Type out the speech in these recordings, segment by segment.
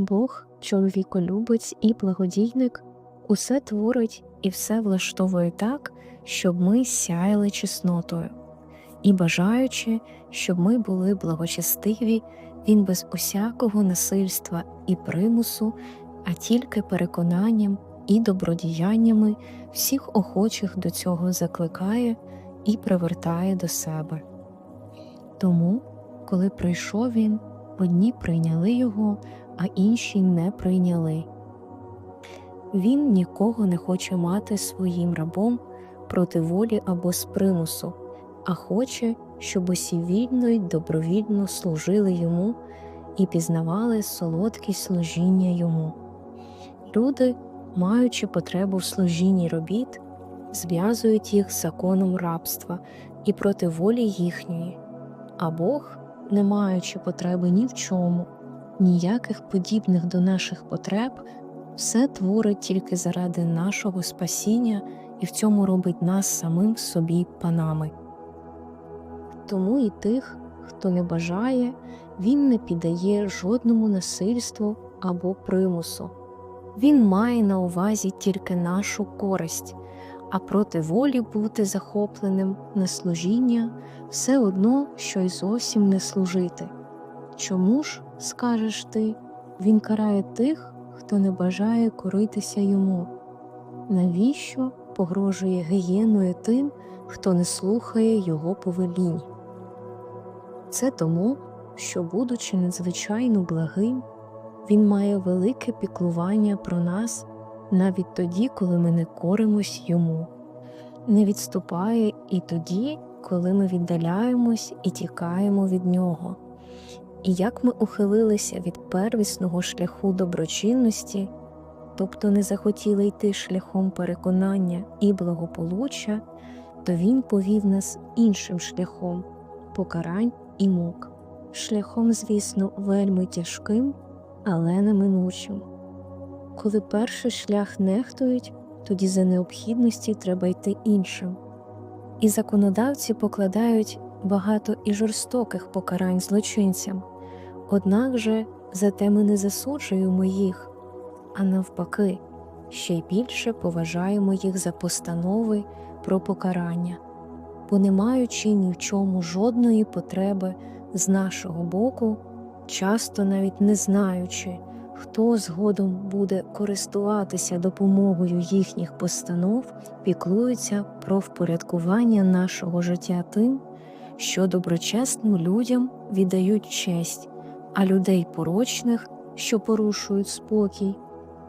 Бог, чоловіколюбець і благодійник, усе творить і все влаштовує так, щоб ми сяяли чеснотою. І бажаючи, щоб ми були благочестиві, Він без усякого насильства і примусу, а тільки переконанням і добродіяннями всіх охочих до цього закликає і привертає до себе. Тому, коли прийшов він, одні прийняли його, а інші не прийняли. Він нікого не хоче мати своїм рабом проти волі або з примусу, а хоче, щоб усі вільно й добровільно служили йому і пізнавали солодкість служіння йому. Люди, маючи потребу в служінні робіт, зв'язують їх з законом рабства і проти волі їхньої, а Бог, не маючи потреби ні в чому, ніяких подібних до наших потреб, все творить тільки заради нашого спасіння і в цьому робить нас самим собі панами. Тому і тих, хто не бажає, він не піддає жодному насильству або примусу. Він має на увазі тільки нашу користь, а проти волі бути захопленим на служіння все одно, що й зовсім не служити. Чому ж, скажеш ти, він карає тих, хто не бажає коритися йому? Навіщо погрожує гієною тим, хто не слухає його повелінь? Це тому, що, будучи надзвичайно благим, він має велике піклування про нас навіть тоді, коли ми не коримось йому, не відступає і тоді, коли ми віддаляємось і тікаємо від нього. І як ми ухилилися від первісного шляху доброчинності, тобто не захотіли йти шляхом переконання і благополуччя, то він повів нас іншим шляхом покарань і мук, шляхом, звісно, вельми тяжким, але неминучим. Коли перший шлях нехтують, тоді за необхідності треба йти іншим. І законодавці покладають багато і жорстоких покарань злочинцям, однак же зате ми не засуджуємо їх, а навпаки, ще й більше поважаємо їх за постанови про покарання, бо не маючи ні в чому жодної потреби з нашого боку, часто навіть не знаючи, хто згодом буде користуватися допомогою їхніх постанов, піклуються про впорядкування нашого життя тим, що доброчесним людям віддають честь, а людей порочних, що порушують спокій,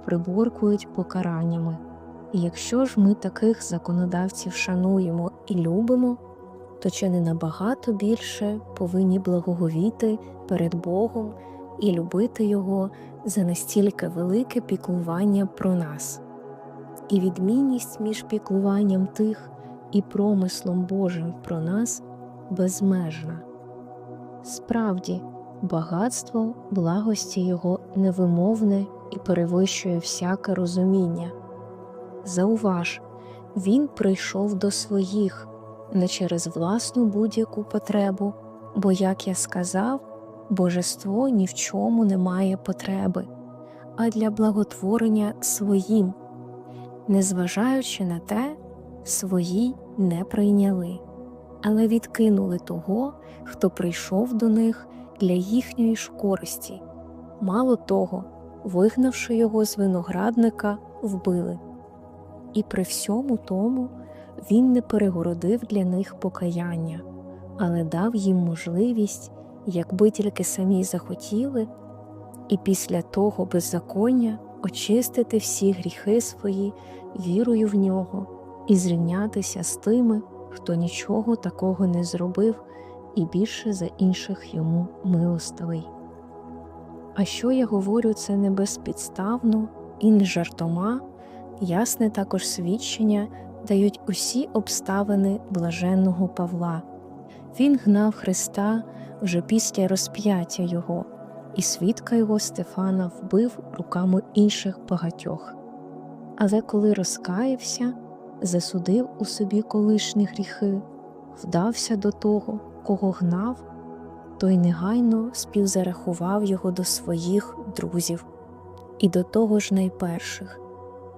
приборкують покараннями. І якщо ж ми таких законодавців шануємо і любимо, то чи не набагато більше повинні благоговіти перед Богом і любити Його за настільки велике піклування про нас, і відмінність між піклуванням тих і промислом Божим про нас безмежна. Справді, багатство благості Його невимовне і перевищує всяке розуміння. Зауваж, він прийшов до своїх не через власну будь-яку потребу, бо, як я сказав, божество ні в чому не має потреби, а для благотворення своїм, незважаючи на те, свої не прийняли, але відкинули того, хто прийшов до них для їхньої ж користі. Мало того, вигнавши його з виноградника, вбили. І при всьому тому він не перегородив для них покаяння, але дав їм можливість, якби тільки самі захотіли, і після того беззаконня очистити всі гріхи свої вірою в нього і зрівнятися з тими, хто нічого такого не зробив і більше за інших йому милостивий. А що я говорю, це не безпідставно і не жартома, ясне також свідчення дають усі обставини блаженного Павла. Він гнав Христа вже після розп'яття Його, і свідка його Стефана вбив руками інших багатьох. Але коли розкаявся, засудив у собі колишні гріхи, вдався до того, кого гнав, той негайно співзарахував його до своїх друзів. і до того ж найперших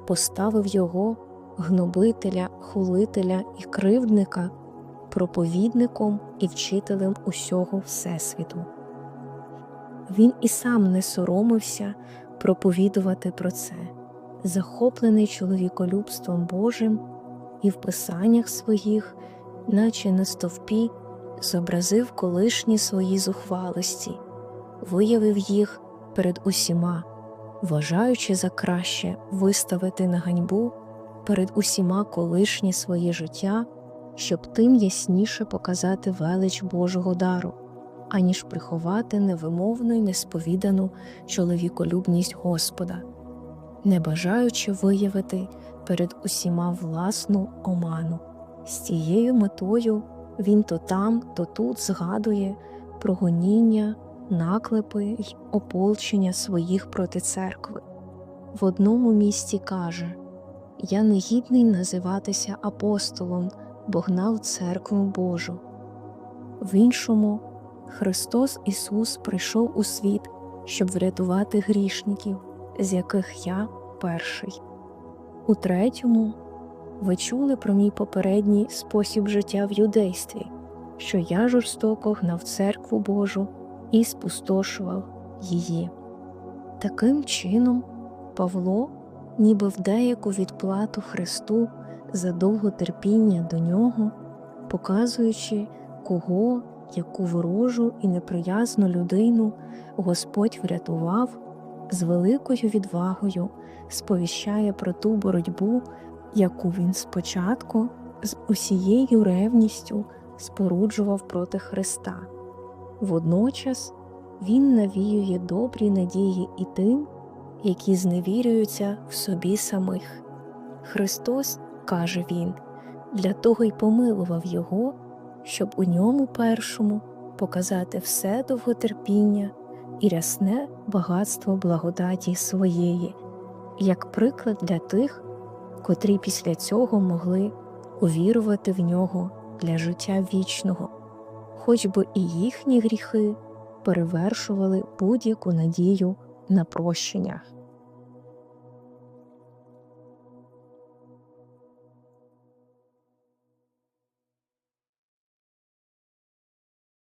поставив його, гнобителя, хулителя і кривдника, проповідником і вчителем усього Всесвіту. Він і сам не соромився проповідувати про це, захоплений чоловіколюбством Божим, і в писаннях своїх, наче на стовпі, зобразив колишні свої зухвалості, виявив їх перед усіма, вважаючи за краще виставити на ганьбу перед усіма колишнє своє життя, щоб тим ясніше показати велич Божого дару аніж приховати невимовну й несповідану чоловіколюбність Господа, не бажаючи виявити перед усіма власну оману. З цією метою він то там, то тут згадує про гоніння, наклепи й ополчення своїх проти церкви. В одному місці каже Я не гідний називатися апостолом, бо гнав церкву Божу. В іншому Христос Ісус прийшов у світ, щоб врятувати грішників, з яких я перший. У третьому ви чули про мій попередній спосіб життя в юдействі, що я жорстоко гнав церкву Божу і спустошував її. Таким чином, Павло, ніби в деяку відплату Христу за довготерпіння до нього, показуючи, кого яку ворожу і неприязну людину Господь врятував, з великою відвагою сповіщає про ту боротьбу, яку він спочатку з усією ревністю споруджував проти Христа. Водночас він навіює добрі надії і тим, які зневірюються в собі самих. Христос, каже він, для того й помилував його щоб у ньому першому показати все довготерпіння і рясне багатство благодаті своєї, як приклад для тих, котрі після цього могли увірувати в нього для життя вічного, хоч би і їхні гріхи перевершували будь-яку надію на прощення.